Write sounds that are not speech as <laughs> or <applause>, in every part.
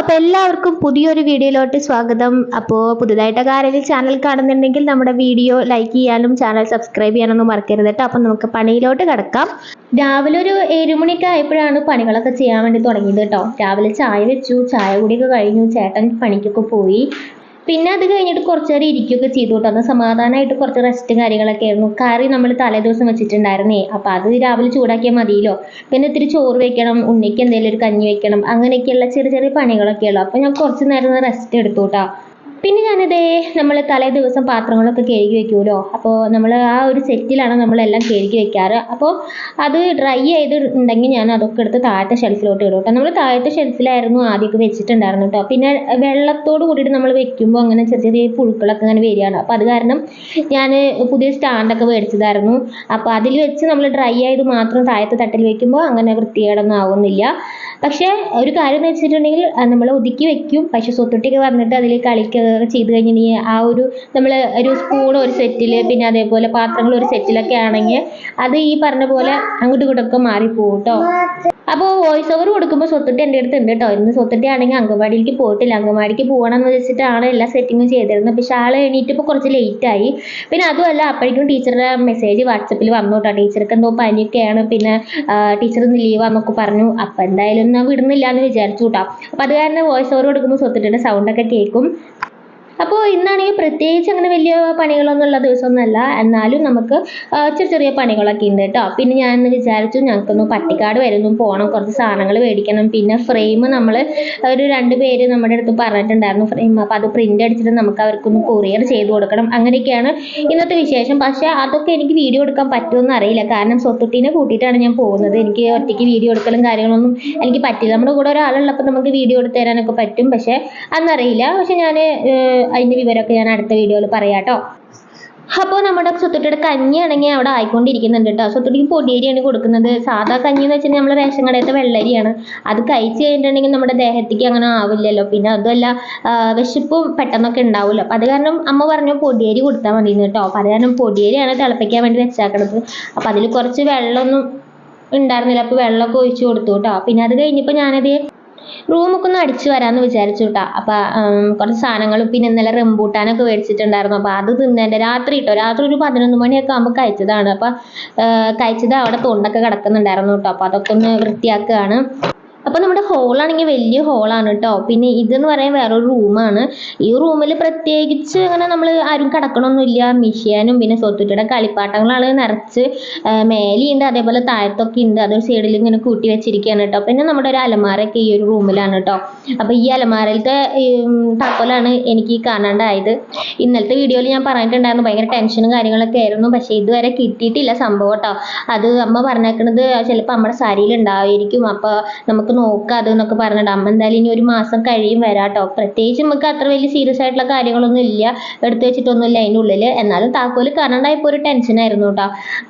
അപ്പോൾ എല്ലാവർക്കും പുതിയൊരു വീഡിയോയിലോട്ട് സ്വാഗതം. അപ്പോൾ പുതുതായിട്ടൊക്കെ ആരെങ്കിലും ചാനൽ കാണുന്നുണ്ടെങ്കിൽ നമ്മുടെ വീഡിയോ ലൈക്ക് ചെയ്യാനും ചാനൽ സബ്സ്ക്രൈബ് ചെയ്യാനൊന്നും മറക്കരുത് കേട്ടോ. അപ്പം നമുക്ക് പണിയിലോട്ട് കിടക്കാം. രാവിലെ ഒരു ഏഴുമണിയൊക്കെ ആയപ്പോഴാണ് പണികളൊക്കെ ചെയ്യാൻ വേണ്ടി തുടങ്ങിയത് കേട്ടോ. രാവിലെ ചായ വെച്ചു ചായ കുടിയൊക്കെ കഴിഞ്ഞു. ചേട്ടൻ പണിക്കൊക്കെ പോയി. പിന്നെ അത് കഴിഞ്ഞിട്ട് കുറച്ച് നേരം ഇരിക്കുകയൊക്കെ ചെയ്തു കേട്ടോ. അന്ന് സമാധാനമായിട്ട് കുറച്ച് റെസ്റ്റ് കാര്യങ്ങളൊക്കെ ആയിരുന്നു. കറി നമ്മൾ തലേദിവസം വെച്ചിട്ടുണ്ടായിരുന്നേ. അപ്പോൾ അത് രാവിലെ ചൂടാക്കിയാൽ മതിയല്ലോ. പിന്നെ ഇത്തിരി ചോറ് വെക്കണം ഉണ്ണിക്ക് എന്തെങ്കിലും ഒരു കഞ്ഞി വെക്കണം അങ്ങനെയൊക്കെയുള്ള ചെറിയ ചെറിയ പണികളൊക്കെ ഉള്ളൂ. അപ്പോൾ ഞാൻ കുറച്ച് നേരം റെസ്റ്റ് എടുത്തു കേട്ടോ. പിന്നെ ഞാനിതേ നമ്മൾ തലേ ദിവസം പാത്രങ്ങളൊക്കെ കഴുകി വെക്കുമല്ലോ അപ്പോൾ നമ്മൾ ആ ഒരു സെറ്റിലാണ് നമ്മളെല്ലാം കഴുകി വെക്കാറ്. അപ്പോൾ അത് ഡ്രൈ ചെയ്ത് ഉണ്ടെങ്കിൽ ഞാൻ അതൊക്കെ എടുത്ത് താഴത്തെ ഷെൽഫിലോട്ട് ഇടും കേട്ടോ നമ്മൾ താഴത്തെ ഷെൽഫിലായിരുന്നു ആദ്യമൊക്കെ വെച്ചിട്ടുണ്ടായിരുന്നു കേട്ടോ പിന്നെ വെള്ളത്തോട് കൂടിയിട്ട് നമ്മൾ വെക്കുമ്പോൾ അങ്ങനെ ചെറിയ ചെറിയ പുഴുക്കളൊക്കെ അങ്ങനെ വരികയാണ്. അപ്പോൾ അത് കാരണം ഞാൻ പുതിയ സ്റ്റാൻഡൊക്കെ മേടിച്ചതായിരുന്നു. അപ്പോൾ അതിൽ വെച്ച് നമ്മൾ ഡ്രൈ ആയത് മാത്രം താഴത്തെ തട്ടിൽ വെക്കുമ്പോൾ അങ്ങനെ വൃത്തികേടൊന്നും ആവുന്നില്ല. പക്ഷേ ഒരു കാര്യം എന്ന് വെച്ചിട്ടുണ്ടെങ്കിൽ നമ്മൾ ഒതുക്കി വെക്കും. പക്ഷെ സ്വത്തൊട്ടിയൊക്കെ വന്നിട്ട് അതിൽ കളിക്കുക ചെയ്ത് കഴിഞ്ഞിട്ടുണ്ടെങ്കിൽ ആ ഒരു നമ്മൾ ഒരു സ്പൂൺ ഒരു സെറ്റിൽ പിന്നെ അതേപോലെ പാത്രങ്ങൾ ഒരു സെറ്റിലൊക്കെ ആണെങ്കിൽ അത് ഈ പറഞ്ഞ പോലെ അങ്ങോട്ടും ഇങ്ങോട്ടൊക്കെ മാറിപ്പോകും കേട്ടോ അപ്പോൾ വോയിസ് ഓവർ കൊടുക്കുമ്പോൾ സ്വത്തുട്ടി എന്റെ അടുത്ത് ഉണ്ട് കേട്ടോ ഇന്ന് സ്വത്തുട്ടി ആണെങ്കിൽ അങ്കമാടിക്ക് പോയിട്ടില്ല. അങ്കമാടിക്ക് പോകണം എന്ന് വെച്ചിട്ടാണ് എല്ലാ സെറ്റിങ്ങും ചെയ്തിരുന്നത്. പക്ഷെ ആൾ എണീറ്റ് എണീറ്റപ്പോൾ കുറച്ച് ലേറ്റ് ആയി. പിന്നെ അതുമല്ല അപ്പോഴേക്കും ടീച്ചറുടെ മെസ്സേജ് വാട്സപ്പിൽ വന്നു കേട്ടോ ടീച്ചർക്ക് എന്തോ പനിയൊക്കെയാണ്. പിന്നെ ടീച്ചർ ലീവ് ലീവാന്നൊക്കെ പറഞ്ഞു. അപ്പം എന്തായാലും ഞാൻ വിടുന്നില്ല എന്ന് വിചാരിച്ചു കേട്ടോ അപ്പോൾ അത് കാരണം വോയിസ് ഓവർ കൊടുക്കുമ്പോൾ സ്വത്തുട്ടിയുടെ സൗണ്ടൊക്കെ കേൾക്കും. അപ്പോൾ ഇന്നാണെങ്കിൽ പ്രത്യേകിച്ച് അങ്ങനെ വലിയ പണികളൊന്നും ഉള്ള ദിവസമൊന്നുമല്ല. എന്നാലും നമുക്ക് ചെറിയ ചെറിയ പണികളൊക്കെ ഉണ്ട് കേട്ടോ. പിന്നെ ഞാൻ ഇന്ന് വിചാരിച്ചു ഞങ്ങൾക്കൊന്ന് പട്ടിക്കാട് വരുന്നു. പോകണം കുറച്ച് സാധനങ്ങൾ മേടിക്കണം. പിന്നെ ഫ്രെയിം നമ്മൾ ഒരു രണ്ട് പേര് നമ്മുടെ അടുത്ത് പറഞ്ഞിട്ടുണ്ടായിരുന്നു ഫ്രെയിം. അപ്പോൾ അത് പ്രിന്റ് അടിച്ചിട്ട് നമുക്ക് അവർക്കൊന്ന് കൊറിയർ ചെയ്ത് കൊടുക്കണം. അങ്ങനെയൊക്കെയാണ് ഇന്നത്തെ വിശേഷം. പക്ഷേ അതൊക്കെ എനിക്ക് വീഡിയോ എടുക്കാൻ പറ്റുമെന്ന് അറിയില്ല. കാരണം സ്വത്തുട്ടീനെ കൂട്ടിയിട്ടാണ് ഞാൻ പോകുന്നത്. എനിക്ക് ഒറ്റയ്ക്ക് വീഡിയോ എടുക്കലും കാര്യങ്ങളൊന്നും എനിക്ക് പറ്റില്ല. നമ്മുടെ കൂടെ ഒരാളുള്ളപ്പോൾ നമുക്ക് വീഡിയോ എടുത്ത് തരാനൊക്കെ പറ്റും. പക്ഷേ അന്നറിയില്ല. പക്ഷെ ഞാൻ അതിന്റെ വിവരമൊക്കെ ഞാൻ അടുത്ത വീഡിയോയിൽ പറയാം കേട്ടോ അപ്പോൾ നമ്മുടെ സ്വത്തുട്ടിയുടെ കഞ്ഞിയാണെങ്കിൽ അവിടെ ആയിക്കൊണ്ടിരിക്കുന്നുണ്ട് കേട്ടോ. സ്വത്തുട്ടിക്ക് പൊടിയരിയാണ് കൊടുക്കുന്നത്. സാധാ കഞ്ഞി എന്ന് വെച്ചാൽ നമ്മൾ റേഷൻ കടയത്തെ വെള്ളരിയാണ്. അത് കഴിച്ച് കഴിഞ്ഞിട്ടുണ്ടെങ്കിൽ നമ്മുടെ ദേഹത്തേക്ക് അങ്ങനെ ആവില്ലല്ലോ. പിന്നെ അതുമല്ല വിശപ്പ് പെട്ടെന്നൊക്കെ ഉണ്ടാവുമല്ലോ. അപ്പോൾ അത് കാരണം അമ്മ പറഞ്ഞു പൊടിയരി കൊടുത്താൽ മതി കേട്ടോ. അപ്പം അത് കാരണം പൊടിയരിയാണ് തിളപ്പിക്കാൻ വേണ്ടി വെച്ചാക്കണത്. അപ്പോൾ അതിൽ കുറച്ച് വെള്ളമൊന്നും ഉണ്ടായിരുന്നില്ല. അപ്പോൾ വെള്ളമൊക്കെ ഒഴിച്ച് കൊടുത്തു കേട്ടോ. പിന്നെ അത് കഴിഞ്ഞപ്പോൾ ഞാനത് റൂമൊക്കെ ഒന്ന് അടിച്ചു വരാമെന്ന് വിചാരിച്ചു കേട്ടോ അപ്പം കുറച്ച് സാധനങ്ങളും പിന്നെ ഇന്നലെ റംബൂട്ടാനൊക്കെ മേടിച്ചിട്ടുണ്ടായിരുന്നു. അപ്പോൾ അത് തിന്നേന്റെ രാത്രി കേട്ടോ രാത്രി ഒരു പതിനൊന്ന് മണിയൊക്കെ ആകുമ്പോൾ കഴിച്ചതാണ്. അപ്പം കഴിച്ചത് അവിടെ തൊണ്ടൊക്കെ കിടക്കുന്നുണ്ടായിരുന്നു കേട്ടോ അപ്പോൾ അതൊക്കെ ഒന്ന് വൃത്തിയാക്കുകയാണ് അപ്പോൾ നമ്മുടെ ഹോളാണെങ്കിൽ വലിയ ഹോളാണ് കേട്ടോ പിന്നെ ഇതെന്ന് പറയാൻ വേറൊരു റൂമാണ് ഈ റൂമിൽ പ്രത്യേകിച്ച് അങ്ങനെ നമ്മൾ ആരും കിടക്കണമൊന്നുമില്ല മിഷ്യാനും പിന്നെ സ്വത്തുറ്റയുടെ കളിപ്പാട്ടങ്ങളാണ് നിറച്ച് മേലെയുണ്ട് അതേപോലെ താഴത്തൊക്കെ ഉണ്ട്. അതൊരു സൈഡിൽ ഇങ്ങനെ കൂട്ടി വെച്ചിരിക്കുകയാണ് കേട്ടോ പിന്നെ നമ്മുടെ ഒരു അലമാരയൊക്കെ ഈ ഒരു റൂമിലാണ് കേട്ടോ അപ്പോൾ ഈ അലമാരയിലത്തെ താക്കോലാണ് എനിക്ക് കാണാണ്ടായത്. ഇന്നലത്തെ വീഡിയോയിൽ ഞാൻ പറഞ്ഞിട്ടുണ്ടായിരുന്നു ഭയങ്കര ടെൻഷനും കാര്യങ്ങളൊക്കെ ആയിരുന്നു. പക്ഷേ ഇതുവരെ കിട്ടിയിട്ടില്ല സംഭവം കേട്ടോ അത് അമ്മ പറഞ്ഞേക്കണത് ചിലപ്പോൾ നമ്മുടെ സാരിയിൽ ഉണ്ടാവായിരിക്കും അപ്പോൾ നമുക്ക് നോക്കാം അതെന്നൊക്കെ പറഞ്ഞിട്ട് അമ്മ എന്തായാലും ഇനി ഒരു മാസം കഴിയും വരാം കേട്ടോ പ്രത്യേകിച്ച് നമുക്ക് അത്ര വലിയ സീരിയസ് ആയിട്ടുള്ള കാര്യങ്ങളൊന്നും ഇല്ല. എടുത്തു വെച്ചിട്ടൊന്നുമില്ല അതിന്റെ ഉള്ളിൽ എന്നാലും താക്കോൽ കാണാണ്ടായപ്പോൾ ഒരു ടെൻഷനായിരുന്നു കേട്ടോ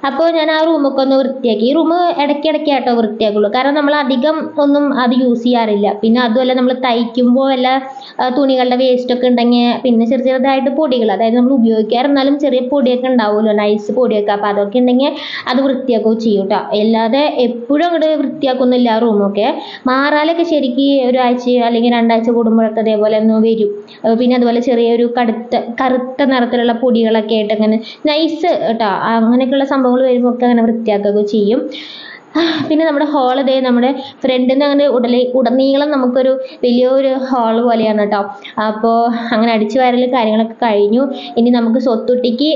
അപ്പോൾ ഞാൻ ആ റൂമൊക്കെ ഒന്ന് വൃത്തിയാക്കി. ഈ റൂം ഇടയ്ക്കിടയ്ക്ക് ആട്ടോ വൃത്തിയാക്കുള്ളൂ. കാരണം നമ്മൾ അധികം ഒന്നും അത് യൂസ് ചെയ്യാറില്ല. പിന്നെ അതുമല്ല നമ്മൾ തയ്ക്കുമ്പോൾ വല്ല തുണികളുടെ വേസ്റ്റ് ഒക്കെ ഉണ്ടെങ്കിൽ പിന്നെ ചെറിയ ചെറുതായിട്ട് പൊടികൾ അതായത് നമ്മൾ ഉപയോഗിക്കാറുന്നാലും ചെറിയ പൊടിയൊക്കെ ഉണ്ടാവുമല്ലോ. നൈസ് പൊടിയൊക്കെ. അപ്പോൾ അതൊക്കെ ഉണ്ടെങ്കിൽ അത് വൃത്തിയാക്കുകയും ചെയ്യും കേട്ടോ അല്ലാതെ എപ്പോഴും അങ്ങോട്ട് വൃത്തിയാക്കുന്നില്ല റൂമൊക്കെ മാറാലൊക്കെ ശരിക്ക് ഒരാഴ്ച അല്ലെങ്കിൽ രണ്ടാഴ്ച കൂടുമ്പോഴൊക്കെ അതേപോലെ ഒന്ന് വരും. പിന്നെ അതുപോലെ ചെറിയൊരു കടുത്ത കറുത്ത നിറത്തിലുള്ള പൊടികളൊക്കെ ആയിട്ട് അങ്ങനെ നൈസ് കേട്ടോ അങ്ങനെയൊക്കെയുള്ള സംഭവങ്ങൾ വരുമ്പോൾ ഒക്കെ അങ്ങനെ വൃത്തിയാക്കുകയൊക്കെ ചെയ്യും. പിന്നെ നമ്മുടെ ഹോൾ ദേ നമ്മുടെ ഫ്രണ്ടിൽ അങ്ങനെ ഉടലി ഉടനീളം നമുക്കൊരു വലിയൊരു ഹാൾ പോലെയാണ് കേട്ടോ അപ്പോൾ അങ്ങനെ അടിച്ചു വാരൽ കാര്യങ്ങളൊക്കെ കഴിഞ്ഞു. ഇനി നമുക്ക് സ്വത്തുട്ടിക്ക്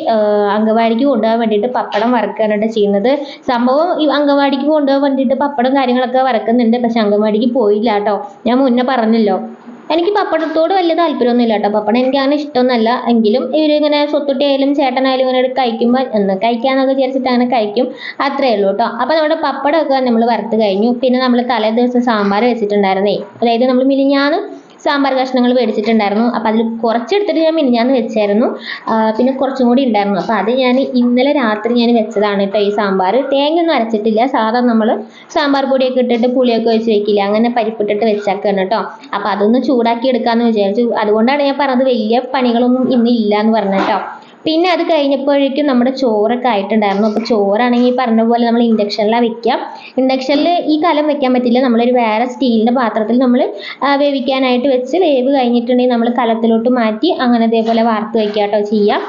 അങ്കവാടിക്ക് കൊണ്ടുപോകാൻ വേണ്ടിയിട്ട് പപ്പടം വറുക്കുകയാണ് കേട്ടോ ചെയ്യുന്നത്. സംഭവം ഈ അങ്കവാടിക്ക് കൊണ്ടുപോകാൻ വേണ്ടിയിട്ട് പപ്പടം കാര്യങ്ങളൊക്കെ വറക്കുന്നുണ്ട്. പക്ഷെ അങ്കവാടിക്ക് പോയില്ല കേട്ടോ ഞാൻ മുന്നേ പറഞ്ഞല്ലോ. എനിക്ക് പപ്പടത്തോട് വലിയ താല്പര്യമൊന്നുമില്ല കേട്ടോ. പപ്പടം എനിക്ക് അങ്ങനെ ഇഷ്ടമൊന്നുമല്ല എങ്കിലും ഇവരിങ്ങനെ സ്വത്തുട്ടിയായാലും ചേട്ടനായാലും ഇങ്ങനെ കഴിക്കുമ്പോൾ എന്ന് കഴിക്കാന്നൊക്കെ വിചാരിച്ചിട്ട് അങ്ങനെ കഴിക്കും. അത്രേ ഉള്ളൂ കേട്ടോ. അപ്പോൾ നമ്മുടെ പപ്പടമൊക്കെ നമ്മൾ വറുത്ത് കഴിഞ്ഞു. പിന്നെ നമ്മൾ തലേ ദിവസം സാമ്പാർ വെച്ചിട്ടുണ്ടായിരുന്നേ. അതായത് നമ്മൾ മിനിഞ്ഞാന്ന് സാമ്പാർ കഷ്ണങ്ങൾ മേടിച്ചിട്ടുണ്ടായിരുന്നു. അപ്പോൾ അതിൽ കുറച്ചെടുത്തിട്ട് ഞാൻ മിനിഞ്ഞാന്ന് വെച്ചായിരുന്നു. പിന്നെ കുറച്ചും കൂടി ഉണ്ടായിരുന്നു. അപ്പോൾ അത് ഞാൻ ഇന്നലെ രാത്രി ഞാൻ വെച്ചതാണ് കേട്ടോ ഈ സാമ്പാർ തേങ്ങ ഒന്നും അരച്ചിട്ടില്ല. സാധാ നമ്മൾ സാമ്പാർ പൊടിയൊക്കെ ഇട്ടിട്ട് പുളിയൊക്കെ വെച്ച് വെക്കില്ല അങ്ങനെ പരിപ്പിട്ടിട്ട് വെച്ചേക്കാണ് കേട്ടോ. അപ്പോൾ അതൊന്ന് ചൂടാക്കി എടുക്കാമെന്ന് വിചാരിച്ചു. അതുകൊണ്ടാണ് ഞാൻ പറഞ്ഞത് വലിയ പണികളൊന്നും ഇന്ന് ഇല്ല എന്ന് പറഞ്ഞത് കേട്ടോ. പിന്നെ അത് കഴിഞ്ഞപ്പോഴേക്കും നമ്മുടെ ചോറൊക്കെ ആയിട്ടുണ്ടായിരുന്നു. അപ്പോൾ ചോറാണെങ്കിൽ ഈ പറഞ്ഞ പോലെ നമ്മൾ ഇൻഡക്ഷനിലാണ് വെക്കുക ഇൻഡക്ഷനിൽ ഈ കലം വെക്കാൻ പറ്റില്ല. നമ്മളൊരു വേറെ സ്റ്റീലിന്റെ പാത്രത്തിൽ നമ്മൾ വേവിക്കാനായിട്ട് വെച്ച് വേവ് കഴിഞ്ഞിട്ടുണ്ടെങ്കിൽ നമ്മൾ കലത്തിലോട്ട് മാറ്റി അങ്ങനെ ഇതേപോലെ വാർത്ത് വയ്ക്കുക കേട്ടോ ചെയ്യുക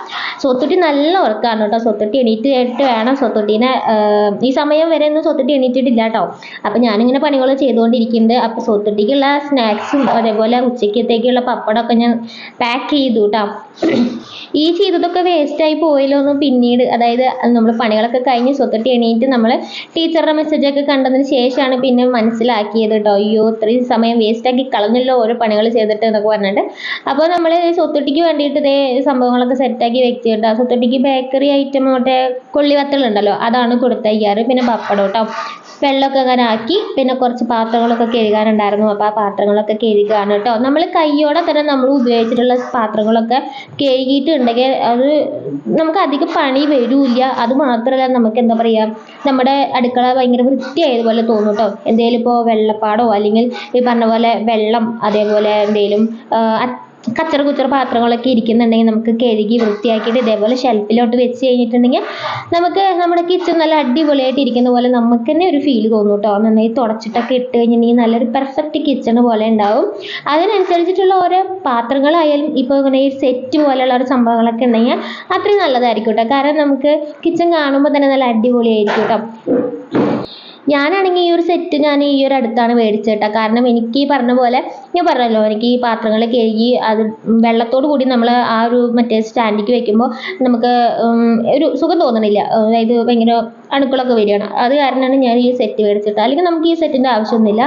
സ്വത്തുട്ടി നല്ല ഉറക്കമാണ് കേട്ടോ സ്വത്തുട്ടി എണീറ്റ് കേട്ട് വേണം സ്വത്തുട്ടീനെ ഈ സമയം വരെ ഒന്നും സ്വത്തുട്ടി എണീറ്റിട്ടില്ല കേട്ടോ അപ്പം ഞാനിങ്ങനെ പണികൾ ചെയ്തുകൊണ്ടിരിക്കുന്നുണ്ട് അപ്പോൾ സ്വത്തുട്ടിക്കുള്ള സ്നാക്സും അതേപോലെ ഉച്ചയ്ക്കത്തേക്കുള്ള പപ്പടമൊക്കെ ഞാൻ പാക്ക് ചെയ്തു കേട്ടോ ഈ ചെയ്തതൊക്കെ വേസ്റ്റായി പോയല്ലോ എന്ന് പിന്നീട് അതായത് നമ്മൾ പണികളൊക്കെ കഴിഞ്ഞ് സ്വത്തിട്ട് എണീറ്റ് നമ്മൾ ടീച്ചറുടെ മെസ്സേജൊക്കെ കണ്ടതിന് ശേഷമാണ് പിന്നെ മനസ്സിലാക്കിയത് കേട്ടോ. അയ്യോ ഇത്രയും സമയം വേസ്റ്റാക്കി കളഞ്ഞല്ലോ ഓരോ പണികൾ ചെയ്തിട്ട് എന്നൊക്കെ പറഞ്ഞിട്ട്. അപ്പോൾ നമ്മൾ സ്വത്തുട്ടിക്ക് വേണ്ടിയിട്ട് ഇതേ സംഭവങ്ങളൊക്കെ സെറ്റാക്കി വെച്ചിട്ട് സ്വത്തുട്ടിക്ക് ബേക്കറി ഐറ്റം മറ്റേ കൊള്ളിവത്തലുണ്ടല്ലോ അതാണ് കൊടുത്തയ്യാറ്. പിന്നെ പപ്പടം കേട്ടോ. വെള്ളമൊക്കെ അങ്ങനെ ആക്കി പിന്നെ കുറച്ച് പാത്രങ്ങളൊക്കെ കഴുകാനുണ്ടായിരുന്നു. അപ്പോൾ ആ പാത്രങ്ങളൊക്കെ കഴുകാണ് കേട്ടോ. നമ്മൾ കൈയോടെ തന്നെ നമ്മൾ ഉപയോഗിച്ചിട്ടുള്ള പാത്രങ്ങളൊക്കെ കഴുകിയിട്ടുണ്ടെങ്കിൽ അത് നമുക്ക് അധികം പണി വരില്ല. അത് മാത്രമല്ല നമുക്ക് എന്താ പറയുക നമ്മുടെ അടുക്കള ഭയങ്കര വൃത്തിയായതുപോലെ തോന്നും കേട്ടോ എന്തെങ്കിലും ഇപ്പോൾ വെള്ളപ്പാടോ അല്ലെങ്കിൽ ഈ പറഞ്ഞ പോലെ വെള്ളം അതേപോലെ എന്തെങ്കിലും കച്ചറ കുച്ചറ പാത്രങ്ങളൊക്കെ ഇരിക്കുന്നുണ്ടെങ്കിൽ നമുക്ക് കഴുകി വൃത്തിയാക്കിയിട്ട് ഇതേപോലെ ഷെൽഫിലോട്ട് വെച്ച് കഴിഞ്ഞിട്ടുണ്ടെങ്കിൽ നമുക്ക് നമ്മുടെ കിച്ചൺ നല്ല അടിപൊളിയായിട്ട് ഇരിക്കുന്ന പോലെ നമുക്ക് തന്നെ ഒരു ഫീൽ തോന്നും കേട്ടോ. നന്നായി തുടച്ചിട്ടൊക്കെ ഇട്ട് കഴിഞ്ഞിട്ടുണ്ടെങ്കിൽ നല്ലൊരു പെർഫെക്റ്റ് കിച്ചൺ പോലെ ഉണ്ടാവും. അതിനനുസരിച്ചിട്ടുള്ള ഓരോ പാത്രങ്ങളായാലും ഇപ്പോൾ ഇങ്ങനെ ഈ സെറ്റ് പോലെയുള്ള ഒരു സംഭവങ്ങളൊക്കെ ഉണ്ടെങ്കിൽ അത്രയും നല്ലതായിരിക്കും കേട്ടോ. കാരണം നമുക്ക് കിച്ചൺ കാണുമ്പോൾ തന്നെ നല്ല അടിപൊളിയായിരിക്കും കേട്ടോ. ഞാനാണെങ്കിൽ ഈ ഒരു സെറ്റ് ഞാൻ ഈ ഒരു അടുത്താണ് മേടിച്ചത് കേട്ടോ. കാരണം എനിക്ക് ഈ പറഞ്ഞ പോലെ ഞാൻ പറഞ്ഞല്ലോ എനിക്ക് ഈ പാത്രങ്ങൾ കഴുകി അത് വെള്ളത്തോട് കൂടി നമ്മൾ ആ ഒരു മറ്റേ സ്റ്റാൻഡിലേക്ക് വെക്കുമ്പോൾ നമുക്ക് ഒരു സുഖം തോന്നണില്ല. അതായത് ഭയങ്കര അണുക്കളൊക്കെ വരികയാണ്. അത് കാരണമാണ് ഞാൻ ഈ സെറ്റ് മേടിച്ചിട്ട് അല്ലെങ്കിൽ നമുക്ക് ഈ സെറ്റിന്റെ ആവശ്യമൊന്നുമില്ല.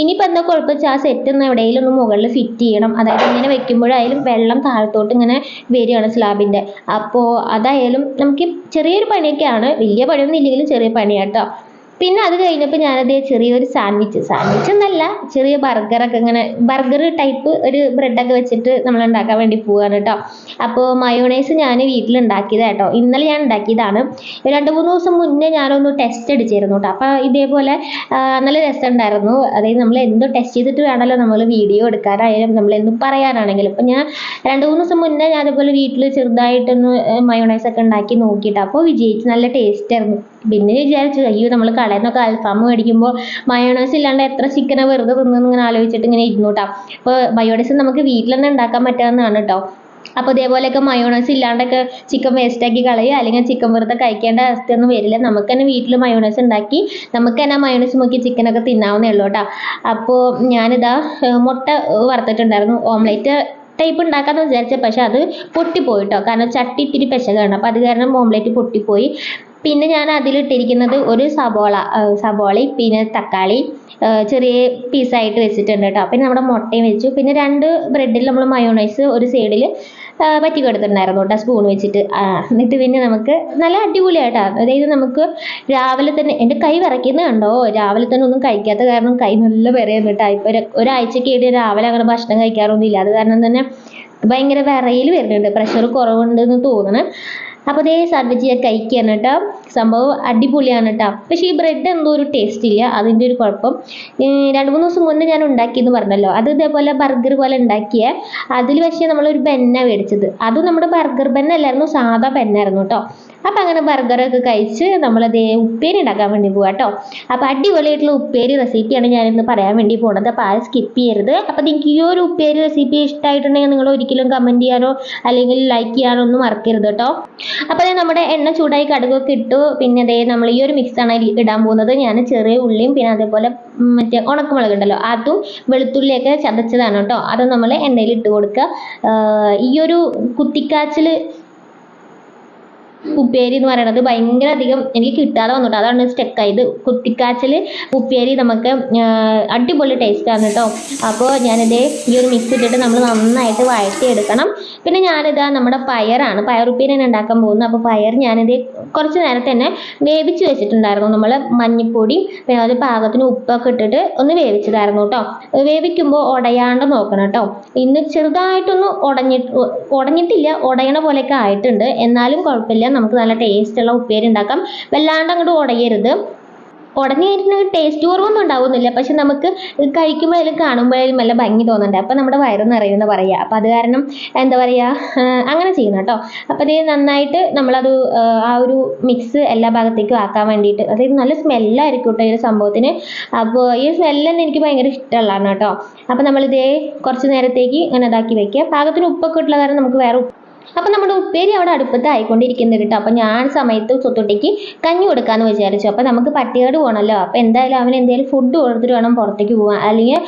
ഇനിയിപ്പോൾ എന്താ കുഴപ്പം വെച്ചാൽ ആ സെറ്റ് ഒന്ന് എവിടെയെങ്കിലും ഒന്ന് മുകളിൽ ഫിറ്റ് ചെയ്യണം. അതായത് ഇങ്ങനെ വെക്കുമ്പോഴായാലും വെള്ളം താഴത്തോട്ട് ഇങ്ങനെ വരികയാണ് സ്ലാബിന്റെ അപ്പോൾ അതായാലും നമുക്ക് ചെറിയൊരു പണിയൊക്കെയാണ്. വലിയ പണിയൊന്നും ഇല്ലെങ്കിലും ചെറിയ പണിയാട്ടോ പിന്നെ അത് കഴിഞ്ഞപ്പോൾ ഞാനത് ചെറിയൊരു സാൻഡ്വിച്ച് സാൻഡ്വിച്ച് എന്നല്ല ചെറിയ ബർഗറൊക്കെ ഇങ്ങനെ ബർഗർ ടൈപ്പ് ഒരു ബ്രെഡൊക്കെ വെച്ചിട്ട് നമ്മൾ ഉണ്ടാക്കാൻ വേണ്ടി പോവുകയാണ് കേട്ടോ അപ്പോൾ മയോണൈസ് ഞാൻ വീട്ടിലുണ്ടാക്കിയതാണ് കേട്ടോ ഇന്നലെ ഞാൻ ഉണ്ടാക്കിയതാണ്. രണ്ട് മൂന്ന് ദിവസം മുന്നേ ഞാനൊന്ന് ടെസ്റ്റ് അടിച്ചിരുന്നു കേട്ടോ അപ്പോൾ ഇതേപോലെ നല്ല രസമുണ്ടായിരുന്നു. അതായത് നമ്മൾ എന്തോ ടെസ്റ്റ് ചെയ്തിട്ട് വേണമല്ലോ നമ്മൾ വീഡിയോ എടുക്കാനായാലും നമ്മൾ എന്തും പറയാനാണെങ്കിലും. അപ്പോൾ ഞാൻ രണ്ട് മൂന്ന് ദിവസം മുന്നേ ഞാൻ അതുപോലെ വീട്ടിൽ ചെറുതായിട്ടൊന്ന് മയോണൈസ് ഒക്കെ ഉണ്ടാക്കി നോക്കിയിട്ട്. അപ്പോൾ വിജയിച്ച് നല്ല ടേസ്റ്റ് ആയിരുന്നു. പിന്നെ വിചാരിച്ചു അയ്യോ നമ്മൾ കടയിൽ നിന്നൊക്കെ അൽഫാം മേടിക്കുമ്പോൾ മയോണൈസ് ഇല്ലാണ്ട് എത്ര ചിക്കനെ വെറുതെ തിന്നു ഇങ്ങനെ ആലോചിച്ചിട്ട് ഇങ്ങനെ ഇരുന്നു കേട്ടോ അപ്പോൾ മയോണൈസ് നമുക്ക് വീട്ടിൽ തന്നെ ഉണ്ടാക്കാൻ പറ്റാവുന്നതാണ് കേട്ടോ അപ്പോൾ ഇതേപോലെയൊക്കെ മയോണൈസ് ഇല്ലാണ്ടൊക്കെ ചിക്കൻ വേസ്റ്റ് ആക്കി കളയുക അല്ലെങ്കിൽ ചിക്കൻ വെറുതെ കഴിക്കേണ്ട അവസ്ഥയൊന്നും വരില്ല. നമുക്ക് തന്നെ വീട്ടിൽ മയോണൈസ് ഉണ്ടാക്കി നമുക്ക് തന്നെ മയോണൈസ് നോക്കി ചിക്കനൊക്കെ തിന്നാവുന്നേ ഉള്ളൂ കേട്ടോ അപ്പോൾ ഞാനിതാ മുട്ട വറുത്തിട്ടുണ്ടായിരുന്നു. ഓംലേറ്റ് ടൈപ്പ് ഉണ്ടാക്കാമെന്ന് വിചാരിച്ചത് പക്ഷെ അത് പൊട്ടിപ്പോയി കേട്ടോ കാരണം ചട്ടി ഇത്തിരി പെശകാണ്. അപ്പോൾ അത് കാരണം ഓംലേറ്റ് പൊട്ടിപ്പോയി. പിന്നെ ഞാൻ അതിലിട്ടിരിക്കുന്നത് ഒരു സബോള സബോളയും പിന്നെ തക്കാളി ചെറിയ പീസായിട്ട് വെച്ചിട്ടുണ്ട് കേട്ടോ. പിന്നെ നമ്മുടെ മുട്ടയും വെച്ചു. പിന്നെ രണ്ട് ബ്രെഡിൽ നമ്മൾ മയോണൈസ് ഒരു സൈഡിൽ പറ്റി കൊടുത്തിട്ടുണ്ടായിരുന്നു കേട്ടോ സ്പൂൺ വെച്ചിട്ട്. എന്നിട്ട് പിന്നെ നമുക്ക് നല്ല അടിപൊളിയായിട്ടാ അതായത് നമുക്ക് രാവിലെ തന്നെ എന്റെ കൈ വിറയ്ക്കുന്നത് കണ്ടോ? രാവിലെ തന്നെ ഒന്നും കഴിക്കാത്ത കാരണം കൈ നല്ല വിറയുന്നു കേട്ടോ. ഇപ്പോൾ ഒരാഴ്ചക്ക് ഇടയിൽ രാവിലെ അങ്ങനെ ഭക്ഷണം കഴിക്കാറൊന്നുമില്ല. അത് കാരണം തന്നെ ഭയങ്കര വിറയിൽ വരുന്നുണ്ട്. പ്രഷർ കുറവുണ്ടെന്ന് തോന്നുന്നു അപ്പോൾ അതേ സാൻഡ്വിച്ച് ഞാൻ കഴിക്കുകയാണ് കേട്ടോ. സംഭവം അടിപൊളിയാണ് കേട്ടോ പക്ഷേ ഈ ബ്രെഡ് എന്തോ ഒരു ടേസ്റ്റ് ഇല്ല. അതിന്റെ ഒരു കുഴപ്പം. രണ്ട് മൂന്ന് ദിവസം മുന്നേ ഞാൻ ഉണ്ടാക്കിയെന്ന് പറഞ്ഞല്ലോ. അത് ഇതേപോലെ ബർഗർ പോലെ ഉണ്ടാക്കിയ അതിൽ പക്ഷേ നമ്മളൊരു ബെന്ന മേടിച്ചത്. അത് നമ്മുടെ ബർഗർ ബെന്ന അല്ലായിരുന്നു സാധാ ബെന്നായിരുന്നു കേട്ടോ അപ്പം അങ്ങനെ ബർഗറൊക്കെ കഴിച്ച് നമ്മളത് ഉപ്പേരി ഉണ്ടാക്കാൻ വേണ്ടി പോവാം കേട്ടോ അപ്പം അടിപൊളിയായിട്ടുള്ള ഉപ്പേരി റെസിപ്പിയാണ് ഞാനിന്ന് പറയാൻ വേണ്ടി പോകുന്നത് അപ്പോൾ ആരും സ്കിപ്പ് ചെയ്യരുത്. അപ്പം നിങ്ങൾക്ക് ഈ ഒരു ഉപ്പേരി റെസിപ്പി ഇഷ്ടമായിട്ടുണ്ടെങ്കിൽ നിങ്ങൾ ഒരിക്കലും കമന്റ് ചെയ്യാനോ അല്ലെങ്കിൽ ലൈക്ക് ചെയ്യാനോ ഒന്നും മറക്കരുത് കേട്ടോ അപ്പോൾ നമ്മുടെ എണ്ണ ചൂടായി കടുകൊക്കെ ഇട്ടു. പിന്നെ ദേ നമ്മൾ ഈ ഒരു മിക്സാണ് ഇടാൻ പോകുന്നത്. ഞാൻ ചെറിയ ഉള്ളിയും പിന്നെ അതേപോലെ മറ്റേ ഉണക്കമുളക് ഉണ്ടല്ലോ അതും വെളുത്തുള്ളിയൊക്കെ ചതച്ചതാണ് കേട്ടോ. അത് നമ്മൾ എണ്ണയിൽ ഇട്ട് കൊടുക്കുക ഈ ഒരു കുത്തിക്കാച്ചിൽ ഉപ്പേരി എന്ന് പറയുന്നത് ഭയങ്കര അധികം എനിക്ക് കിട്ടാതെ വന്നിട്ട് അതാണ് സ്റ്റെക്കായത് കുത്തിക്കാച്ചിൽ ഉപ്പേരി നമുക്ക് അടിപൊളി ടേസ്റ്റാണ് കേട്ടോ. അപ്പോൾ ഞാനിത് ഈ ഒരു മിക്സ് ഇട്ടിട്ട് നമ്മൾ നന്നായിട്ട് വഴറ്റിയെടുക്കണം. പിന്നെ ഞാനിത് നമ്മുടെ പയറാണ്. പയർ ഉപ്പേരിയാണ് ഉണ്ടാക്കാൻ പോകുന്നത്. അപ്പോൾ പയർ ഞാനിത് കുറച്ച് നേരത്തെ തന്നെ വേവിച്ച് വെച്ചിട്ടുണ്ടായിരുന്നു. നമ്മൾ മഞ്ഞൾപ്പൊടി പിന്നെ അത് പാകത്തിന് ഉപ്പൊക്കെ ഇട്ടിട്ട് ഒന്ന് വേവിച്ചതായിരുന്നു കേട്ടോ. വേവിക്കുമ്പോൾ ഉടയാണ്ട് നോക്കണം കേട്ടോ. ഇന്ന് ചെറുതായിട്ടൊന്ന് ഉടഞ്ഞിട്ട് ഉടഞ്ഞിട്ടില്ല ഉടയണ പോലെയൊക്കെ ആയിട്ടുണ്ട്. എന്നാലും കുഴപ്പമില്ല. നമുക്ക് നല്ല ടേസ്റ്റുള്ള ഉപ്പേരി ഉണ്ടാക്കാം. വല്ലാണ്ട് അങ്ങോട്ട് ഉടയരുത്. ഉടനെ കഴിഞ്ഞിട്ടുണ്ടെങ്കിൽ ടേസ്റ്റ് കുറവൊന്നും ഉണ്ടാവുന്നില്ല. പക്ഷെ നമുക്ക് കഴിക്കുമ്പോഴേലും കാണുമ്പോഴായാലും നല്ല ഭംഗി തോന്നുന്നുണ്ട്. അപ്പം നമ്മുടെ വയറ് നിറയുമെന്ന് പറയുക അപ്പം അത് കാരണം എന്താ പറയുക <laughs> അങ്ങനെ ചെയ്യുന്ന കേട്ടോ അപ്പം ഇത് നന്നായിട്ട് നമ്മളത് ആ, ഒരു മിക്സ് എല്ലാ ഭാഗത്തേക്കും ആക്കാൻ വേണ്ടിയിട്ട് അതായത് നല്ല സ്മെല്ലായിരിക്കും കേട്ടോ ഈ ഒരു സംഭവത്തിന്. അപ്പോൾ ഈ സ്മെല്ലെന്ന് എനിക്ക് ഭയങ്കര ഇഷ്ടമുള്ളതാണ് കേട്ടോ അപ്പം നമ്മളിതേ കുറച്ച് നേരത്തേക്ക് ഇങ്ങനെ ഇതാക്കി വെക്കുക. പാകത്തിന് ഉപ്പൊക്കെ ഇട്ടുള്ള കാരണം നമുക്ക് വേറെ അപ്പം നമ്മുടെ ഉപ്പേരി അവിടെ അടുപ്പത്ത് ആയിക്കൊണ്ടിരിക്കുന്നുണ്ട് കേട്ടോ. അപ്പം ഞാൻ സമയത്ത് സ്വത്തുട്ടിക്ക് കഞ്ഞി കൊടുക്കാമെന്ന് വിചാരിച്ചു. അപ്പം നമുക്ക് പട്ടികേട് പോകണമല്ലോ അപ്പം എന്തായാലും അവന് എന്തായാലും ഫുഡ് കൊടുത്തിട്ട് വേണം പുറത്തേക്ക് പോകാൻ അല്ലെങ്കിൽ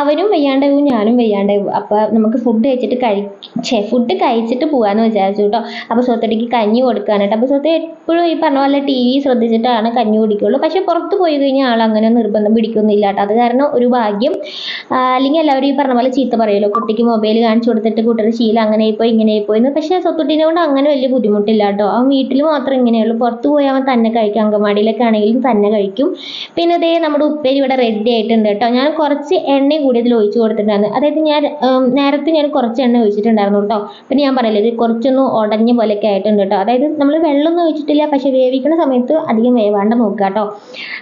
അവനും വയ്യാണ്ടാവും ഞാനും വയ്യാണ്ടാവും അപ്പം നമുക്ക് ഫുഡ് കഴിച്ചിട്ട് കഴിച്ചേ ഫുഡ് കഴിച്ചിട്ട് പോകാമെന്ന് വിചാരിച്ചു കേട്ടോ. അപ്പോൾ സ്വത്തുട്ടിക്ക് കഞ്ഞി കൊടുക്കാനായിട്ട്. അപ്പോൾ സ്വത്ത് എപ്പോഴും ഈ പറഞ്ഞ പോലെ ടി വി ശ്രദ്ധിച്ചിട്ടാണ് കഞ്ഞി കുടിക്കുള്ളൂ. പക്ഷേ പുറത്ത് പോയി കഴിഞ്ഞാൽ ആൾ അങ്ങനെ നിർബന്ധം പിടിക്കൊന്നുമില്ല കേട്ടോ. അത് കാരണം ഒരു ഭാഗ്യം. അല്ലെങ്കിൽ എല്ലാവരും ഈ പറഞ്ഞ പോലെ ചീത്ത പറയുമല്ലോ കുട്ടിക്ക് മൊബൈൽ കാണിച്ചു കൊടുത്തിട്ട് കൂട്ടർ ശീലം അങ്ങനെ പോയി ഇങ്ങനെ പോയി എന്ന്. പക്ഷേ സ്വത്തുട്ടിനെ കൊണ്ട് അങ്ങനെ വലിയ ബുദ്ധിമുട്ടില്ല കേട്ടോ. അവൻ വീട്ടിൽ മാത്രം ഇങ്ങനെയുള്ളൂ. പുറത്ത് പോയി അവൻ തന്നെ കഴിക്കും. അങ്കമാടിയിലൊക്കെ ആണെങ്കിലും തന്നെ കഴിക്കും. പിന്നെ അതേ നമ്മുടെ ഉപ്പേരി ഇവിടെ റെഡി ആയിട്ടുണ്ട് കേട്ടോ. ഞാൻ കുറച്ച് എണ്ണ കൂടി ഇതിൽ ഒഴിച്ച് കൊടുത്തിട്ടുണ്ടായിരുന്നു. അതായത് ഞാൻ നേരത്തെ ഞാൻ കുറച്ച് എണ്ണ ഒഴിച്ചിട്ടുണ്ടായിരുന്നു കേട്ടോ. പിന്നെ ഞാൻ പറയലേ ഇത് കുറച്ചൊന്ന് ഉടഞ്ഞ പോലെയൊക്കെ ആയിട്ടുണ്ട് കേട്ടോ. അതായത് നമ്മൾ വെള്ളമൊന്നും ഒഴിച്ചിട്ടില്ല. പക്ഷേ വേവിക്കുന്ന സമയത്ത് അധികം വേവാണ്ട് നോക്കുക കേട്ടോ.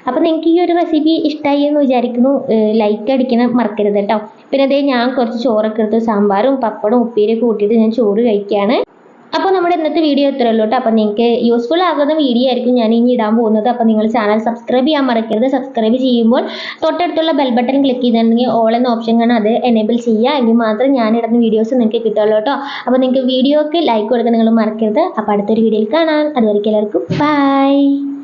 അപ്പോൾ നിങ്ങൾക്ക് ഈ ഒരു റെസിപ്പി ഇഷ്ടമായി എന്ന് വിചാരിക്കുന്നു ലൈക്ക് അടിക്കണം മറക്കരുത് കേട്ടോ. പിന്നെ അതേ ഞാൻ കുറച്ച് ചോറൊക്കെ എടുത്ത് സാമ്പാറും പപ്പടും ഉപ്പേരിയൊക്കെ കൂട്ടിയിട്ട് ഞാൻ ചോറ് കഴിക്കുകയാണ്. അപ്പോൾ നമ്മുടെ ഇന്നത്തെ വീഡിയോ ഇത്രയേ ഉള്ളൂ കേട്ടോ. അപ്പോൾ നിങ്ങൾക്ക് യൂസ്ഫുൾ ആകുന്ന വീഡിയോ ആയിരിക്കും ഞാൻ ഇനി ഇടാൻ പോകുന്നത്. അപ്പോൾ നിങ്ങൾ ചാനൽ സബ്സ്ക്രൈബ് ചെയ്യാൻ മറക്കരുത്. സബ്സ്ക്രൈബ് ചെയ്യുമ്പോൾ തൊട്ടടുത്തുള്ള ബെൽ ബട്ടൺ ക്ലിക്ക് ചെയ്തിട്ടുണ്ടെങ്കിൽ ഓൾ എന്ന ഓപ്ഷൻ കാണാം അത് എനേബിൾ ചെയ്യുക. എങ്കിൽ മാത്രം ഞാൻ ഇടുന്ന വീഡിയോസ് നിങ്ങൾക്ക് കിട്ടുള്ളൂ കേട്ടോ. അപ്പോൾ നിങ്ങൾക്ക് വീഡിയോക്ക് ലൈക്ക് കൊടുക്കാൻ നിങ്ങൾ മറക്കരുത്. അപ്പോൾ അടുത്തൊരു വീഡിയോയിൽ കാണാം. അതുവരെയ്ക്കും എല്ലാവർക്കും ബൈ